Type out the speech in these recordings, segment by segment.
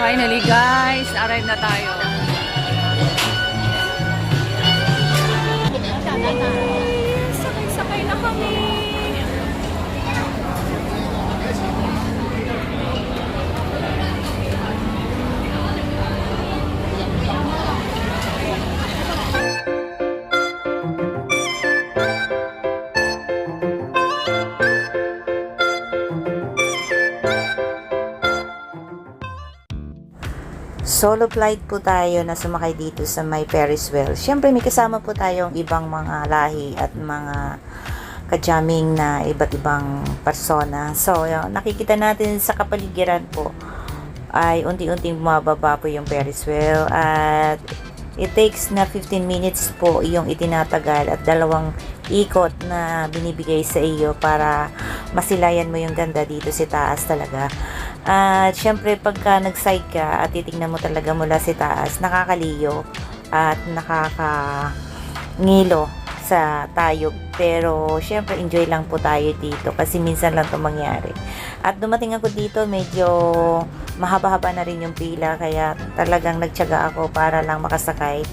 Finally guys, arrive na tayo. Solo flight po tayo na sumakay dito sa may Ferris wheel. Siyempre may kasama po tayong ibang mga lahi at mga kajaming na iba't ibang persona. So, yun, nakikita natin sa kapaligiran po ay unti-unting bumababa po yung Ferris wheel at it takes na 15 minutes po yung itinatagal at dalawang ikot na binibigay sa iyo para masilayan mo yung ganda dito sa taas talaga. At syempre pagka nag-side ka at titingnan mo talaga mula sa taas, nakakaliyo at nakakangilo sa tayog. Pero syempre enjoy lang po tayo dito kasi minsan lang 'to mangyari. At dumating ako dito medyo mahaba-haba na rin yung pila kaya talagang nagtiyaga ako para lang makasakay.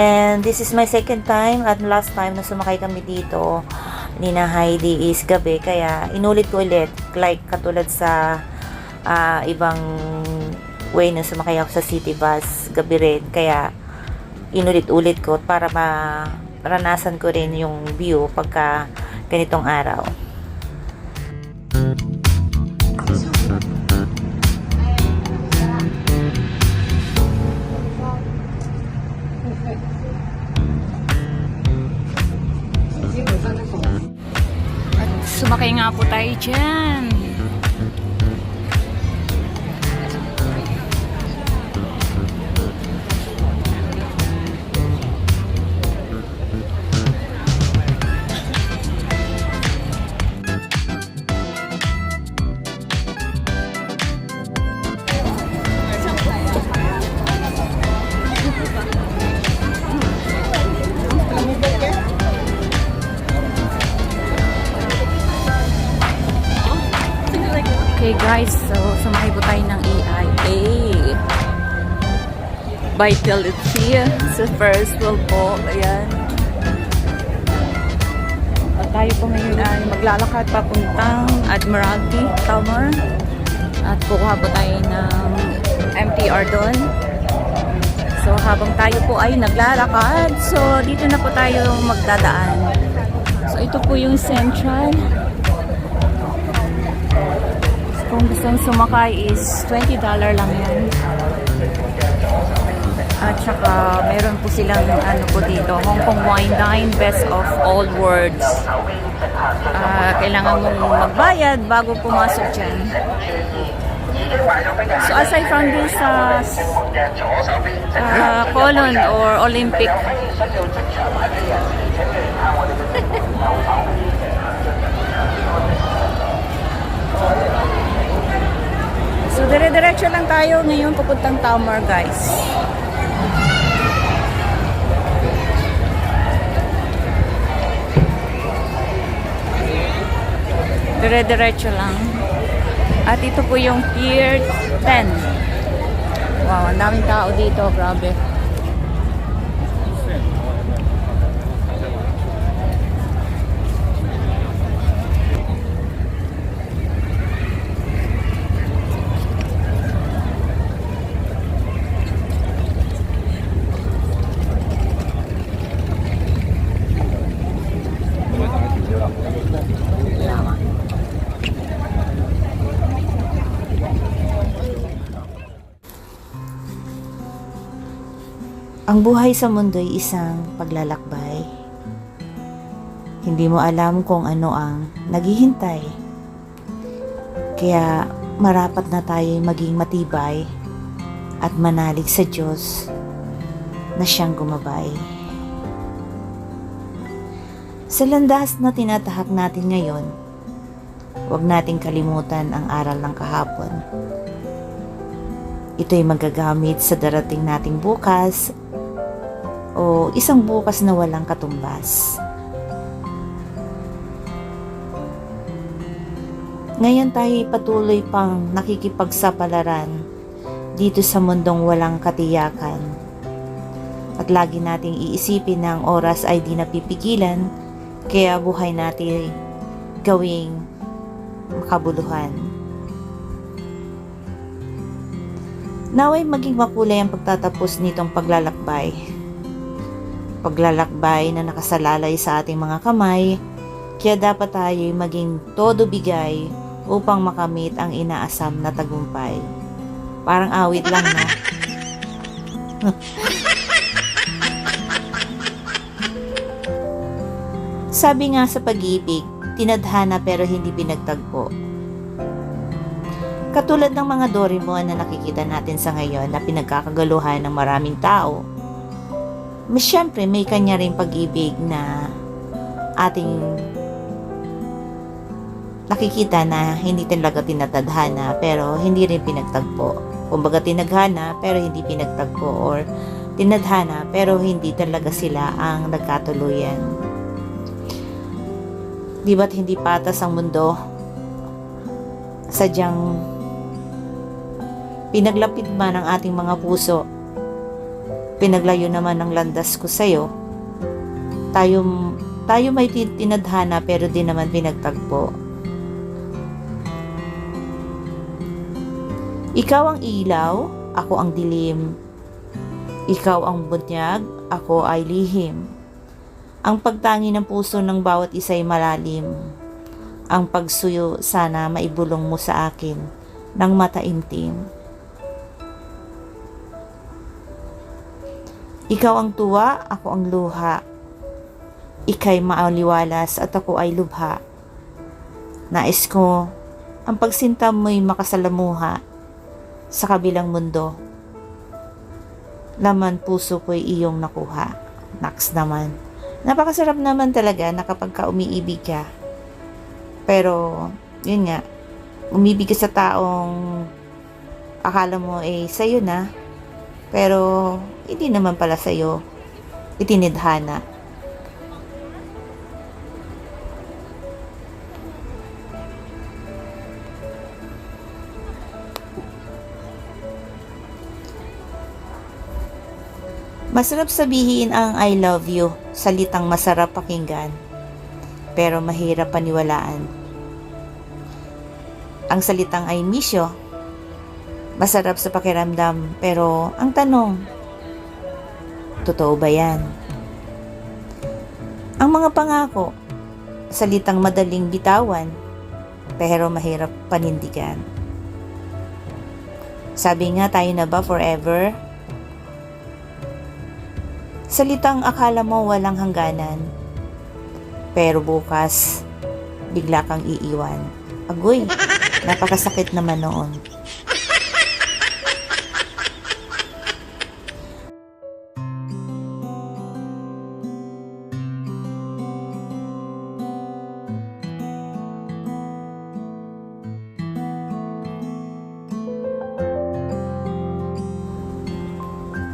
And this is my second time at last time na sumakay kami dito ni na Heidi is gabi kaya inulit ko ulit like katulad sa ah, ibang way na sumakay ako sa city bus gabi rin kaya inulit-ulit ko para maranasan ko rin yung view pagka ganitong araw. Sumakay nga po tayo dyan. Guys, so sumakay po tayo ng AIA. Vitality sa first world po. Ayan. At tayo po ngayon ay maglalakad papuntang Admiralty Tower. At kukuha po tayo ng MTR doon. So habang tayo po ay naglalakad, so dito na po tayo magdadaan. So ito po yung central. Kung gustong sumakay is $20 lang yan. At saka meron po silang ano po dito, Hong Kong Wine Dine, Best of All Worlds. Ah, kailangan mong magbayad bago pumasok dyan. So aside from this uh, uh, colon or Olympic So, dire-diretso lang tayo ngayon papuntang Tamar, guys. Dire-diretso lang. At ito po yung Pier 10. Wow, ang daming tao dito. Grabe. Ang buhay sa mundo ay isang paglalakbay. Hindi mo alam kung ano ang naghihintay. Kaya marapat na tayo maging matibay at manalig sa Diyos na siyang gumabay. Sa landas na tinatahak natin ngayon, huwag nating kalimutan ang aral ng kahapon. Ito'y magagamit sa darating nating bukas o isang bukas na walang katumbas. Ngayon tayo patuloy pang nakikipagsapalaran dito sa mundong walang katiyakan. At lagi nating iisipin na ang oras ay di napipigilan, kaya buhay natin gawing makabuluhan. Naway maging makulay ang pagtatapos nitong paglalakbay. Paglalakbay na nakasalalay sa ating mga kamay, kaya dapat tayo'y maging todo bigay upang makamit ang inaasam na tagumpay. Parang awit lang, no? Sabi nga sa pag-ibig, tinadhana pero hindi pinagtagpo. Katulad ng mga Doraemon na nakikita natin sa ngayon na pinagkakagaluhan ng maraming tao, syempre may kanya rin pag-ibig na ating nakikita na hindi talaga tinatadhana pero hindi rin pinagtagpo. Kumbaga tinaghana pero hindi pinagtagpo or tinadhana pero hindi talaga sila ang nagkatuluyan. Di ba't hindi patas ang mundo? Sadyang pinaglapit man ang ating mga puso. Pinaglayo naman ng landas ko sa'yo. Tayo, tayo may tin- tinadhana pero di naman pinagtagpo. Ikaw ang ilaw, ako ang dilim. Ikaw ang bunyag, ako ay lihim. Ang pagtangi ng puso ng bawat isa ay malalim. Ang pagsuyo sana maibulong mo sa akin ng mataimtim. Ikaw ang tuwa, ako ang luha. Ika'y maaliwalas at ako ay lubha. Nais ko, ang pagsinta mo'y makasalamuha sa kabilang mundo. Laman puso ko'y iyong nakuha. Naks naman. Napakasarap naman talaga na kapag ka umiibig ka. Pero, yun nga, umibig ka sa taong akala mo eh sa'yo na. Pero, hindi naman pala sa'yo. Itinidhana. Masarap sabihin ang I love you, salitang masarap pakinggan, pero mahirap paniwalaan. Ang salitang I miss you, masarap sa pakiramdam, pero ang tanong, totoo ba yan? Ang mga pangako, salitang madaling bitawan, pero mahirap panindigan. Sabi nga tayo na ba forever? Salitang akala mo walang hangganan. Pero bukas, bigla kang iiwan. Agoy, napakasakit naman noon.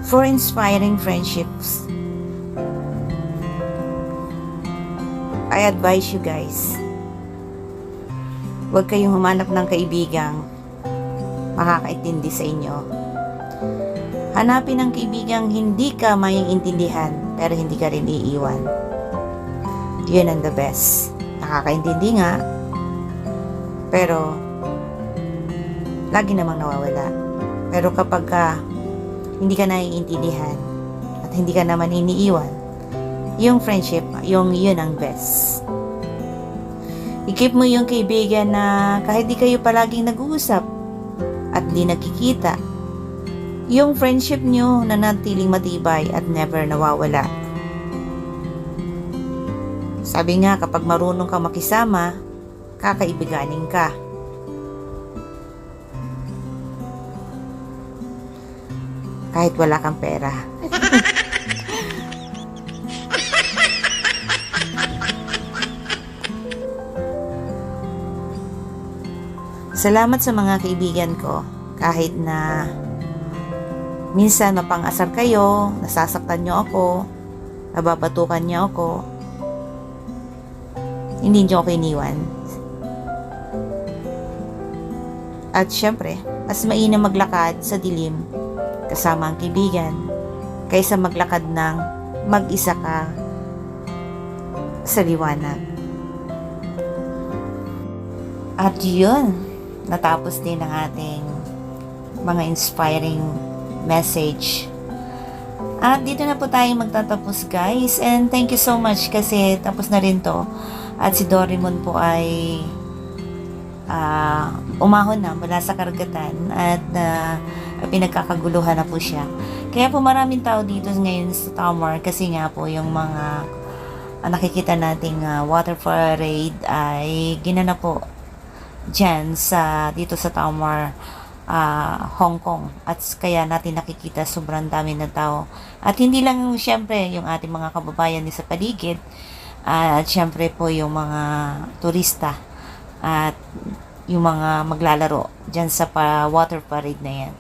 For inspiring friendships, I advise you guys, huwag kayong humanap ng kaibigang makakaintindi sa inyo. Hanapin ang kaibigang hindi ka maiintindihan pero hindi ka rin iiwan. Yun ang the best. Nakakaintindi nga, pero lagi namang nawawala. Pero kapag ka hindi ka naiintindihan at hindi ka naman iniiwan, yung friendship, yung yun ang best. I-keep mo yung kaibigan na kahit di kayo palaging nag-uusap at di nakikita, yung friendship nyo na natiling matibay at never nawawala. Sabi nga, kapag marunong ka makisama, kakaibiganin ka. Kahit wala kang pera. Salamat sa mga kaibigan ko kahit na minsan mapang-asar kayo, nasasaktan nyo ako, nababatukan nyo ako, hindi nyo ako iniwan. At syempre, mas mainam maglakad sa dilim kasama ang kaibigan kaysa maglakad ng mag-isa ka sa liwanag. At yun, natapos din ang ating mga inspiring message. At dito na po tayo magtatapos guys. And thank you so much kasi tapos na rin to. At si Doraemon po ay ah, umahon na mula sa karagatan at ah, pinagkakaguluhan na po siya. Kaya po maraming tao dito ngayon sa Tamar kasi nga po yung mga ah, nakikita nating ah, water parade ay ginanap po dyan sa dito sa Tamar ah, Hong Kong. At kaya natin nakikita sobrang dami ng tao. At hindi lang syempre yung ating mga kababayan sa paligid at syempre po yung mga turista at yung mga maglalaro dyan sa pa water parade na yan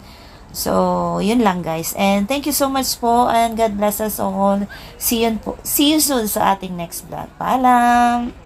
so yun lang guys. And thank you so much po and God bless us all. See you, po, see you soon sa ating next vlog. Paalam